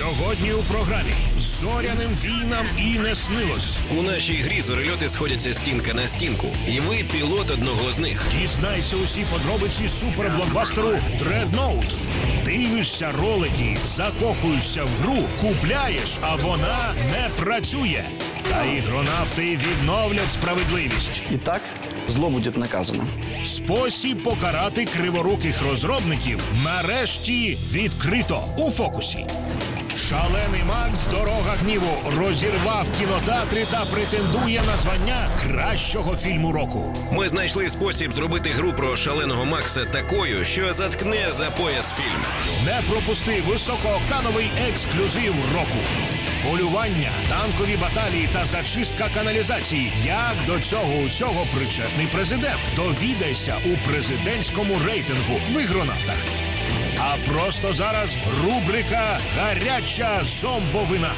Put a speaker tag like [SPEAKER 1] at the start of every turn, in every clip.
[SPEAKER 1] Сьогодні у програмі зоряним війнам і не снилось.
[SPEAKER 2] У нашій грі зорильоти сходяться стінка на стінку, і ви пілот одного з них.
[SPEAKER 1] Дізнайся усі подробиці суперблокбастеру Dreadnought. Дивишся ролики, закохуєшся в гру, купляєш, а вона не працює. Та ігронавти відновлять справедливість.
[SPEAKER 3] І так зло буде наказано.
[SPEAKER 1] Спосіб покарати криворуких розробників нарешті відкрито у фокусі. Шалений Макс Дорога гніву розірвав кінотеатри та претендує на звання кращого фільму року.
[SPEAKER 2] Ми знайшли спосіб зробити гру про шаленого Макса такою, що заткне за пояс фільм.
[SPEAKER 1] Не пропусти високооктановий ексклюзив року. Полювання, танкові баталії та зачистка каналізації. Як до цього усього причетний президент? Довідайся у президентському рейтингу в ігронавтах. А просто зараз рубрика Гаряча зомбовина.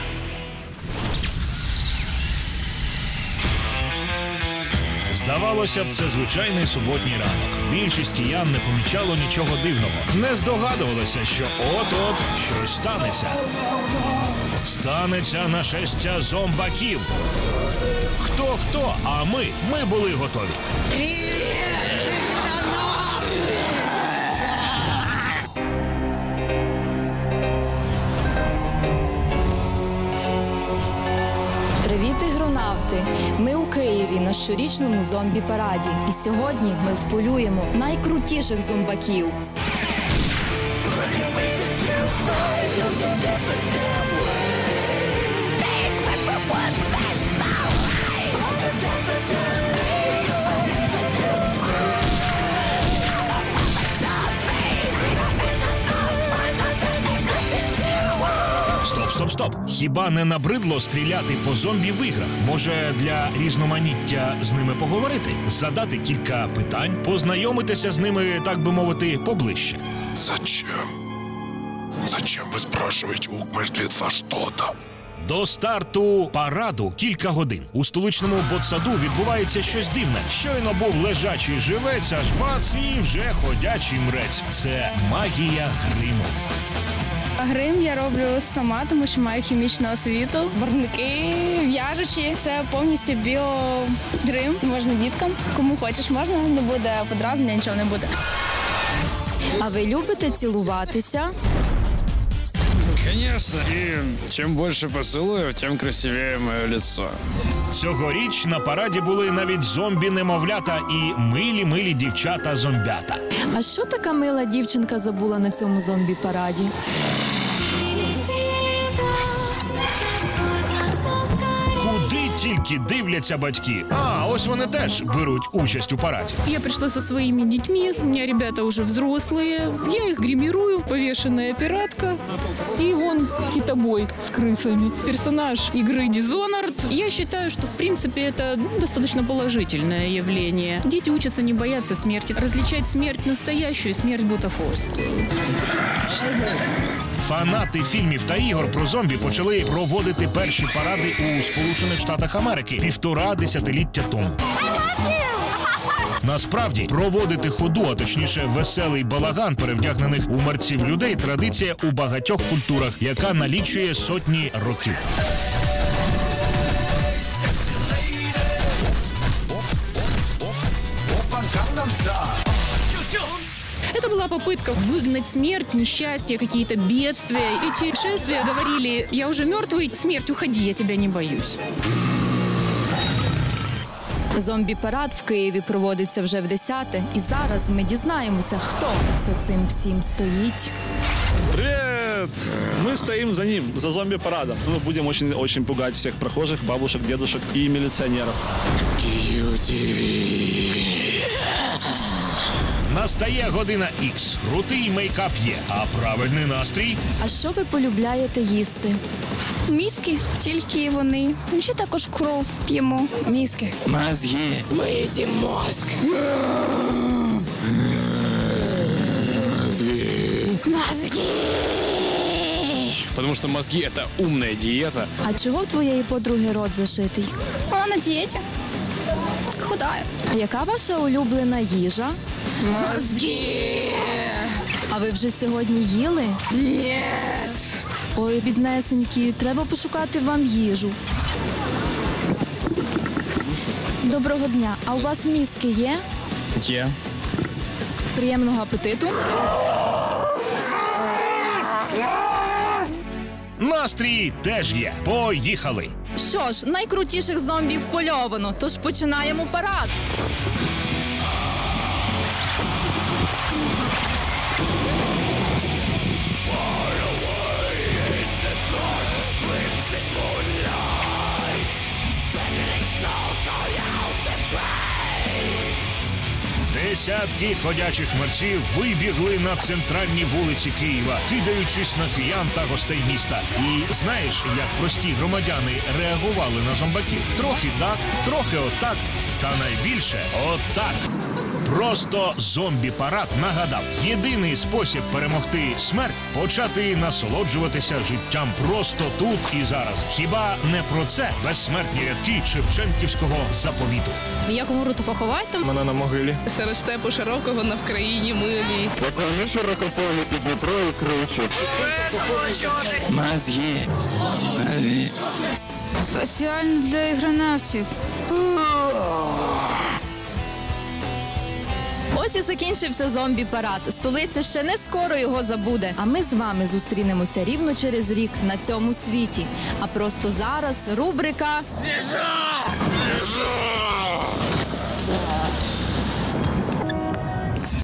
[SPEAKER 1] Здавалося б, це звичайний суботній ранок. Більшість киян не помічало нічого дивного. Не здогадувалося, що от-от щось станеться. Станеться нашестя зомбаків. Хто хто, а ми, ми були готові.
[SPEAKER 4] Привіт, ігронавти! Ми у Києві на щорічному зомбі-параді. І сьогодні ми вполюємо найкрутіших зомбаків.
[SPEAKER 1] Стоп. Хіба не набридло стріляти по зомбі в іграх? Може, для різноманіття з ними поговорити, задати кілька питань, познайомитися з ними, так би мовити, поближче.
[SPEAKER 5] Зачем? Зачем вы спрашиваете у мертвеца что-то?
[SPEAKER 1] До старту параду кілька годин. У столичному ботсаду відбувається щось дивне. Щойно був лежачий живець, аж бац, і вже ходячий мрець. Це магія гриму.
[SPEAKER 6] Грим я роблю сама, тому що маю хімічну освіту. Барвники в'яжучі. Це повністю біогрим. Можна діткам. Кому хочеш, можна, не буде подразнення, нічого не буде.
[SPEAKER 4] А ви любите цілуватися?
[SPEAKER 7] Конечно. И чем больше поцелуев, тем красивее мое лицо.
[SPEAKER 1] Цьогоріч на параді були навіть зомбі-немовлята і милі-милі дівчата-зомбята.
[SPEAKER 4] А що така мила дівчинка забула на цьому зомбі-параді?
[SPEAKER 1] Тільки дивляться батьки. А ось вони теж беруть участь у параді.
[SPEAKER 8] Я прийшла со своїми дітьми. у меня ребята уже взрослі. я їх гримирую, повешенная пиратка и вон китобой с крысами. Персонаж игры Dishonored. Я считаю, что в принципе это ну, достаточно положительное явление. Дети учатся не бояться смерти, различать смерть настоящую и смерть бутафорскую.
[SPEAKER 1] Фанати фільмів та ігор про зомбі почали проводити перші паради у Сполучених Штатах Америки півтора десятиліття тому. Насправді проводити ходу, а точніше веселий балаган перевдягнених у мерців людей традиція у багатьох культурах, яка налічує сотні років.
[SPEAKER 8] Это была попытка выгнать смерть, несчастье, какие-то бедствия. Эти шествия говорили, я уже мертвый, смерть, уходи, я тебя не боюсь.
[SPEAKER 4] Зомбі-парад в Києві проводиться вже в десяте, і зараз ми дізнаємося, хто за цим всім стоїть.
[SPEAKER 9] Привет! Мы стоим за ним, за зомби-парадом. Мы будем очень-очень пугать всех прохожих, бабушек, дедушек и милиционеров.
[SPEAKER 1] Настає година Х. Крутий мейкап є, а правильний настрій
[SPEAKER 4] А що ви полюбляєте їсти?
[SPEAKER 6] Мізки, тільки вони. Ми ще також кров п'ємо. Мізки.
[SPEAKER 3] Мозги.
[SPEAKER 7] Потому что мозги — это умная диета.
[SPEAKER 4] А чого в твоєї подруги рот зашитий?
[SPEAKER 6] Вона на дієті. Худає.
[SPEAKER 4] Яка ваша улюблена їжа?
[SPEAKER 6] Мозги.
[SPEAKER 4] А ви вже сьогодні їли?
[SPEAKER 6] Ні.
[SPEAKER 4] Ой, біднесенькі, треба пошукати вам їжу. Доброго дня. А у вас мізки є?
[SPEAKER 3] Є.
[SPEAKER 4] Приємного апетиту.
[SPEAKER 1] Настрій теж є. Поїхали.
[SPEAKER 4] Що ж, найкрутіших зомбі впольовано, тож починаємо парад.
[SPEAKER 1] Десятки ходячих мерців вибігли на центральні вулиці Києва, кидаючись на киян та гостей міста. І знаєш, як прості громадяни реагували на зомбаків? Трохи так, трохи отак, та найбільше отак. Просто зомбі-парад нагадав: єдиний спосіб перемогти смерть почати насолоджуватися життям просто тут і зараз. Хіба не про це безсмертні рядки Шевченківського заповіту?
[SPEAKER 8] Як то поховайте.
[SPEAKER 3] Мене на могилі.
[SPEAKER 10] Серед степу широкого на Вкраїні милій.
[SPEAKER 3] Покажи широкополі під Дніпро і круче. Мозги. Мозги.
[SPEAKER 6] Спеціально для ігронавтів.
[SPEAKER 4] Ось і закінчився зомбі-парад. Столиця ще не скоро його забуде. А ми з вами зустрінемося рівно через рік на цьому світі. А просто зараз рубрика
[SPEAKER 5] Бежать!